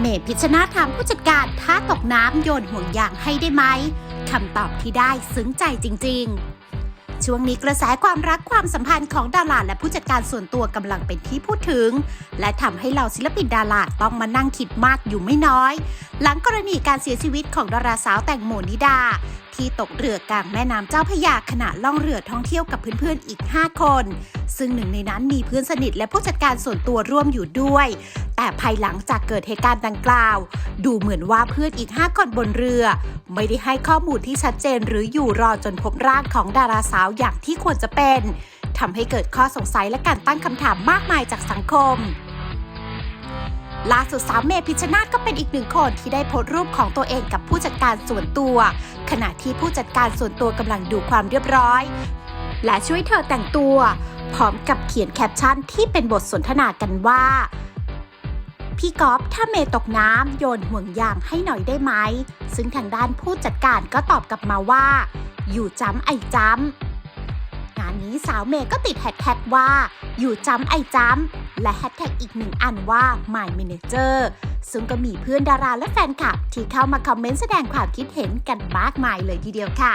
เมย์พิชชนาถามผู้จัดการถ้าตกน้ำโยนห่วงยางให้ได้ไหมคำตอบที่ได้ซึ้งใจจริง ๆ ช่วงนี้กระแสความรักความสัมพันธ์ของดาราและผู้จัดการส่วนตัวกำลังเป็นที่พูดถึง และทำให้เหล่าศิลปินดาราต้องมานั่งคิดมากอยู่ไม่น้อย หลังกรณีการเสียชีวิตของดาราสาวแตงโมนิดา ที่ตกเรือกลางแม่น้ำเจ้าพระยาขณะล่องเรือท่องเที่ยวกับเพื่อนๆอีก 5 คน ซึ่งหนึ่งในนั้นมีเพื่อนสนิทและผู้จัดการส่วนตัวร่วมอยู่ด้วย แต่ภายหลังจากเกิดเหตุการณ์ดังกล่าว ดูเหมือนว่าเพื่อนอีก 5 คนบนเรือ ไม่ได้ให้ข้อมูลที่ชัดเจนหรืออยู่รอจนพบร่างของดาราสาวอย่างที่ควรจะเป็นทำให้เกิดข้อสงสัยและการตั้งคำถามมากมายจากสังคมล่าสุดสาวเมย์พิชนาธก็เป็นอีกหนึ่งคนที่ได้โพสต์รูปของตัวเองกับผู้จัดการส่วนตัว ขณะที่ผู้จัดการส่วนตัวกำลังดูความเรียบร้อย และช่วยเธอแต่งตัว พร้อมกับเขียนแคปชั่นที่เป็นบทสนทนากันว่า พี่ก๊อฟถ้าเมย์ตกน้ำโยนห่วงยางให้หน่อยได้ไหม ซึ่งทางด้านผู้จัดการก็ตอบกลับมาว่า อยู่จำไอจำงานนี้สาวเมย์ก็ติดแฮชแท็กว่า อยู่จำไอจำและแฮชแท็กอีกหนึ่งอันว่า My Manager ซึ่งก็มีเพื่อนดาราและแฟนคลับ ที่เข้ามาคอมเมนต์แสดงความคิดเห็นกันมากมายเลยทีเดียวค่ะ